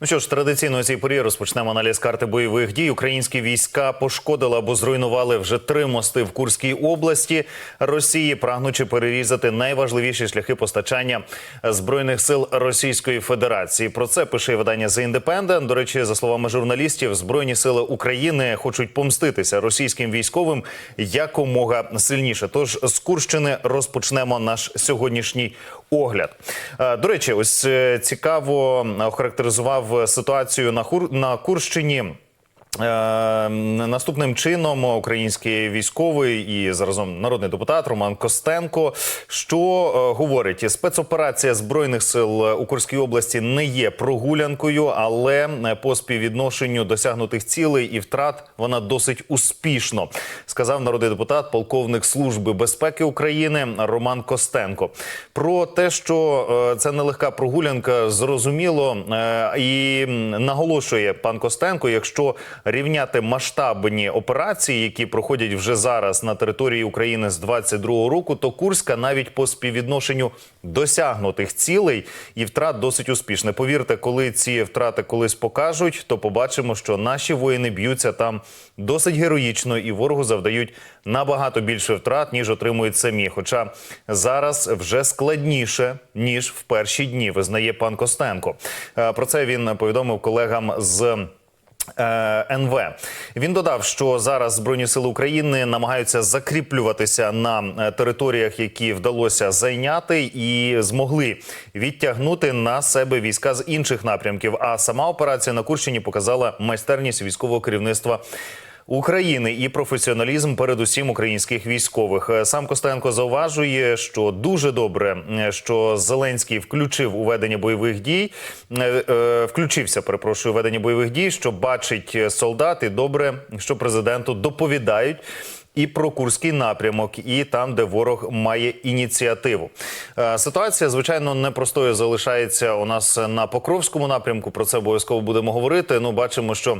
Ну що ж, традиційно цій порі розпочнемо аналіз карти бойових дій. Українські війська пошкодили або зруйнували вже три мости в Курській області Росії, прагнучи перерізати найважливіші шляхи постачання збройних сил Російської Федерації. Про це пише видання The Independent. До речі, за словами журналістів, збройні сили України хочуть помститися російським військовим якомога сильніше. Тож з Курщини розпочнемо наш сьогоднішній огляд. Е, До речі, ось е, цікаво охарактеризував ситуацію на Курщині. Е, Наступним чином український військовий і заразом народний депутат Роман Костенко, що е, говорить, спецоперація збройних сил у області не є прогулянкою, але е, по співвідношенню досягнутих цілей і втрат вона досить успішно, сказав народний депутат, полковник служби безпеки України Роман Костенко. Про те, що е, це нелегка прогулянка, зрозуміло, і наголошує пан Костенко, якщо рівняти масштабні операції, які проходять вже зараз на території України з 22-го року, то Курська навіть по співвідношенню досягнутих цілей і втрат досить успішне. Повірте, коли ці втрати колись покажуть, то побачимо, що наші воїни б'ються там досить героїчно і ворогу завдають набагато більше втрат, ніж отримують самі. Хоча зараз вже складніше ніж в перші дні, визнає пан Костенко. Е, Про це він повідомив колегам з. Е, НВ він додав, що зараз збройні сили України намагаються закріплюватися на е, територіях, які вдалося зайняти, і змогли відтягнути на себе війська з інших напрямків. А сама операція на Курщині показала майстерність військового керівництва. України і професіоналізм, передусім українських військових. Е, Сам Костенко зауважує, що дуже добре, е, що Зеленський включив у ведення бойових дій, е, включився, перепрошую, ведення бойових дій, що бачить солдат, і добре, що президенту доповідають. І про курський напрямок, і там, де ворог має ініціативу. Ситуація, звичайно, непростою залишається у нас на Покровському напрямку. Про це обов'язково будемо говорити. Ну, бачимо, що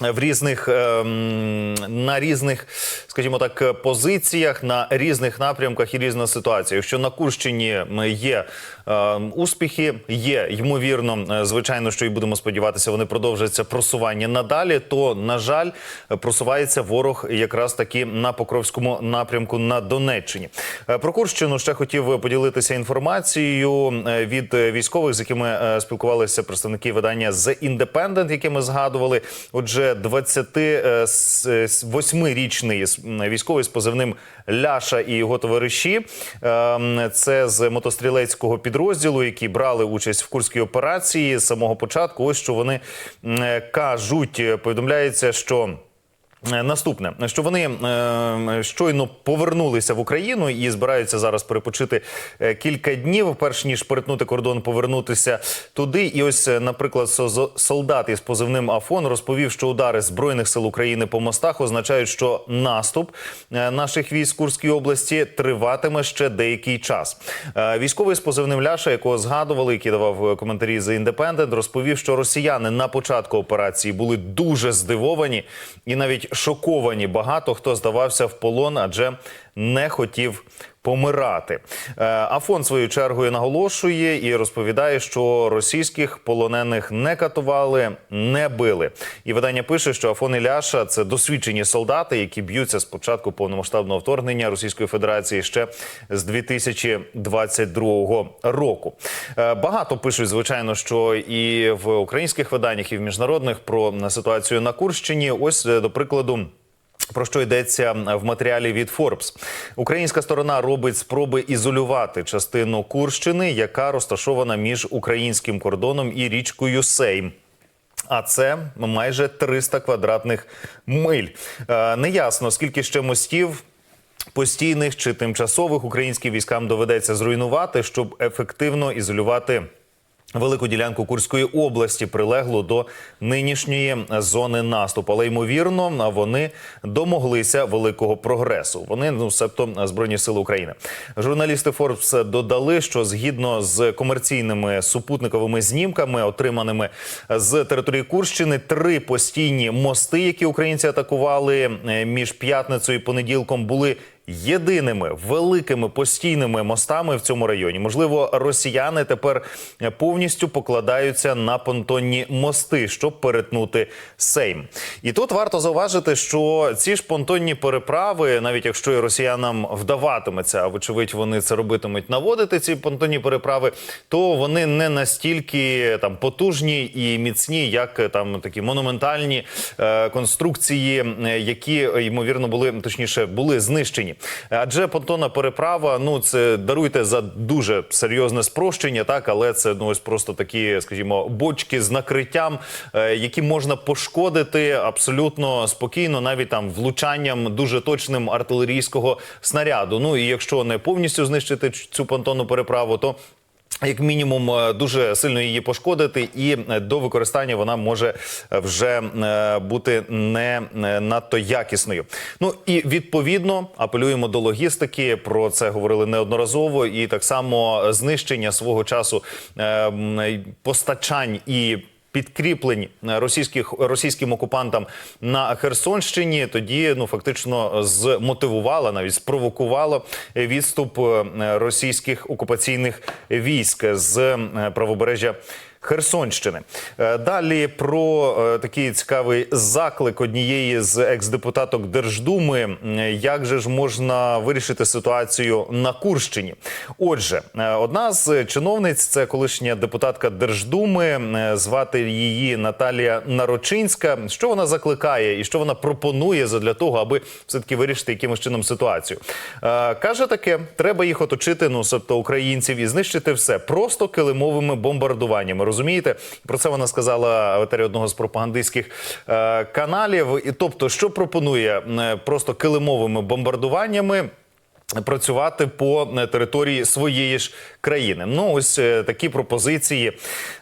в різних ем, на різних, скажімо так, позиціях, на різних напрямках і різна ситуація. Якщо на Курщині є ем, успіхи, є ймовірно, е, звичайно, що і будемо сподіватися, вони продовжаться просування надалі. То на жаль, просувається ворог якраз таки на Покровському напрямку на Донеччині. Е, Про Курщину ще хотів поділитися інформацією е, від е, військових, з якими е, спілкувалися представники видання The Independent, яке ми згадували. Отже, 28-річний військовий з позивним Ляша і його товариші. Ем, Це з мотострілецького підрозділу, які брали участь в курській операції з самого початку. Ось що вони кажуть. Повідомляється, що. Е, Наступне, що вони е, щойно повернулися в Україну і збираються зараз перепочити е, кілька днів, перш ніж перетнути кордон, повернутися туди. І ось, е, наприклад, солдат із позивним Афон розповів, що удари збройних сил України по мостах означають, що наступ наших військ Курській області триватиме ще деякий час. Військовий з позивним Ляша, якого згадували, який давав коментарі за індепендент, розповів, що росіяни на початку операції були дуже здивовані і навіть шоковані. Багато хто здавався в полон, адже не хотів помирати. Е, Афон своєю чергою наголошує і розповідає, що російських полонених не катували, не били. І видання пише, що Афон і Ляша це досвідчені солдати, які б'ються з початку повномасштабного вторгнення Російської Федерації ще з 2022 року. Е, Багато пишуть, звичайно, що і в українських виданнях, і в міжнародних про ситуацію на Курщині. Ось е, до прикладу. Про що йдеться в матеріалі від Forbes. Українська сторона робить спроби ізолювати частину Курщини, яка розташована між українським кордоном і річкою Сейм. А це майже 300 квадратних миль. Е, Неясно, скільки ще мостів. Постійних чи тимчасових українським військам доведеться зруйнувати, щоб ефективно ізолювати велику ділянку Курської області, прилеглу до нинішньої зони наступу. Але ймовірно, вони домоглися великого прогресу. Вони, ну себто збройні сили України. Журналісти Forbes додали, що згідно з комерційними супутниковими знімками, отриманими з території Курщини, три постійні мости, які українці атакували е, між п'ятницею і понеділком, були єдиними великими постійними мостами в цьому районі. Можливо, росіяни тепер повністю покладаються на понтонні мости, щоб перетнути Сейм. І тут варто зауважити, що ці ж понтонні переправи, навіть якщо і росіянам вдаватиметься, а вочевидь вони це робитимуть, наводити ці понтонні переправи, то вони не настільки там потужні і міцні, як там такі монументальні е, конструкції, е, які ймовірно були точніше були знищені. Адже понтонна переправа, ну це даруйте за дуже серйозне спрощення, так але це ну ось просто такі, скажімо, бочки з накриттям, е, які можна пошкодити абсолютно спокійно, навіть там влучанням дуже точним артилерійського снаряду. Ну і якщо не повністю знищити цю понтонну переправу, то як мінімум е, дуже сильно її пошкодити, і е, до використання вона може е, вже бути не надто якісною. Ну і відповідно апелюємо до логістики. Про це говорили неодноразово, і так само знищення свого часу постачань і. Підкріплень російських російським окупантам на Херсонщині тоді ну фактично змотивувала, навіть спровокувала відступ е, російських окупаційних військ з е, правобережжя. Херсонщини Е, далі про е, такий цікавий заклик однієї з екс-депутаток Держдуми. Як же ж можна вирішити ситуацію на Курщині? Отже, е, одна з чиновниць, це колишня депутатка Держдуми, звати її Наталія Нарочинська. Що вона закликає і що вона пропонує для того, аби все таки вирішити якимось чином ситуацію? Каже таке: треба їх оточити, ну тобто українців, і знищити все просто килимовими бомбардуваннями. Розумієте? Про це вона сказала в етері одного з пропагандистських е, каналів. І тобто, що пропонує Е, просто килимовими бомбардуваннями. Працювати по е, території своєї ж країни. Ну ось е, такі пропозиції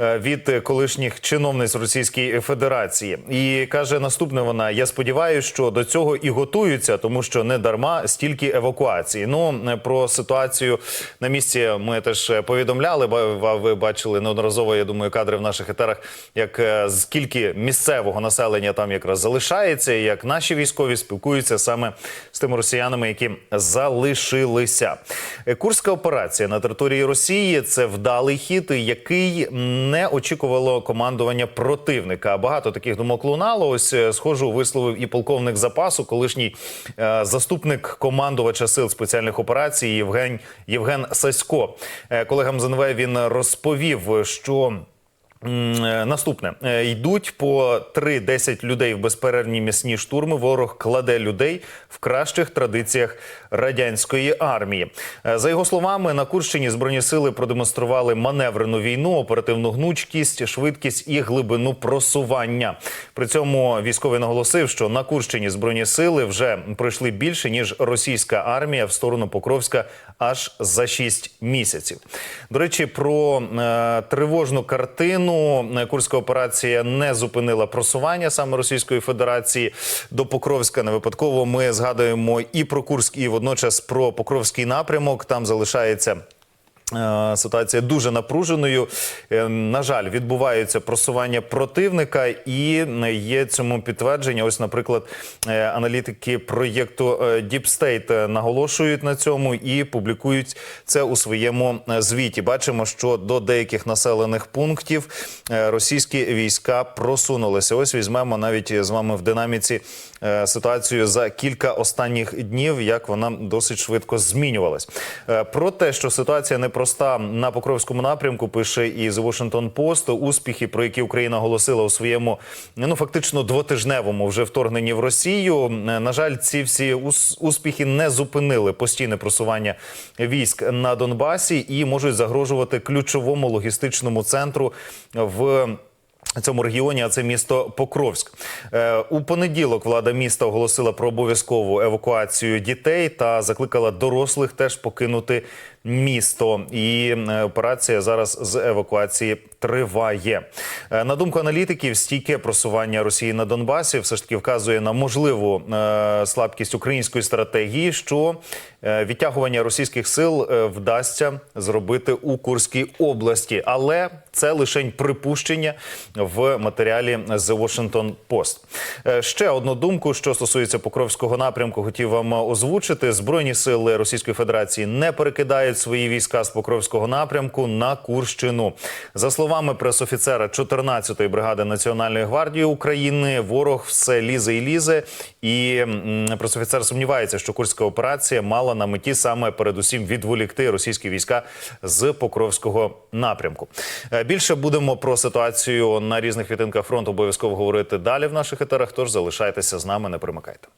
е, від колишніх чиновниць Російської Федерації. І каже наступне: вона: я сподіваюся, що до цього і готуються, тому що не дарма стільки евакуації. Ну е, про ситуацію на місці ми теж повідомляли. Ви бачили неодноразово. Я думаю, кадри в наших етерах, як скільки місцевого населення там якраз залишається, як наші військові спілкуються саме з тими росіянами, які залишилися. Курська операція на території Росії це вдалий хід, який не очікувало командування противника. Багато таких думок лунало. Ось е, схожу висловив і полковник запасу, колишній е, заступник командувача сил спеціальних операцій Євген Євген Сасько. Е, Колегам ЗНВ він розповів, що. Е, Наступне Е, йдуть по 3-10 людей в безперервні м'ясні штурми. Ворог кладе людей в кращих традиціях радянської армії. Е, За його словами, на Курщині збройні сили продемонстрували маневрену війну, оперативну гнучкість, швидкість і глибину просування. При цьому військовий наголосив, що на Курщині збройні сили вже пройшли більше ніж російська армія в сторону Покровська аж за 6 місяців. До речі, про е, тривожну картину Е, Курська операція не зупинила просування саме Російської Федерації до Покровська. Не випадково ми згадуємо і про Курськ, і водночас про Покровський напрямок. Там залишається. Е, Ситуація дуже напруженою. Е, На жаль, відбуваються просування противника, і є цьому підтвердження. Ось, наприклад, е, аналітики проєкту Deep State наголошують на цьому і публікують це у своєму звіті. Бачимо, що до деяких населених пунктів російські війська просунулися. Ось візьмемо навіть з вами в динаміці ситуацію за кілька останніх днів, як вона досить швидко змінювалась. Про те, що ситуація непроста на Покровському напрямку, пише і The Washington Post, успіхи, про які Україна оголосила у своєму ну фактично двотижневому вже вторгненні в Росію. Е, На жаль, ці всі успіхи не зупинили постійне просування військ на Донбасі і можуть загрожувати ключовому логістичному центру в. Цьому регіоні, а це місто Покровськ. Е, у понеділок влада міста оголосила про обов'язкову евакуацію дітей та закликала дорослих теж покинути місто. І е, операція зараз з евакуації триває. Е, на думку аналітиків, стійке просування Росії на Донбасі все ж таки вказує на можливу е, слабкість української стратегії, що відтягування російських сил вдасться зробити у Курській області, але це лише припущення. в матеріалі The Washington Post. Ще одну думку, що стосується Покровського напрямку, хотів вам озвучити. Збройні сили Російської Федерації не перекидають свої війська з Покровського напрямку на Курщину. За словами пресофіцера 14-ї бригади Національної гвардії України, ворог все лізе і лізе. І пресофіцер сумнівається, що курська операція мала на меті саме передусім відволікти російські війська з Покровського напрямку. Е, Більше будемо про ситуацію на різних відтинках фронту обов'язково говорити далі в наших етерах. Тож залишайтеся з нами, не примикайте.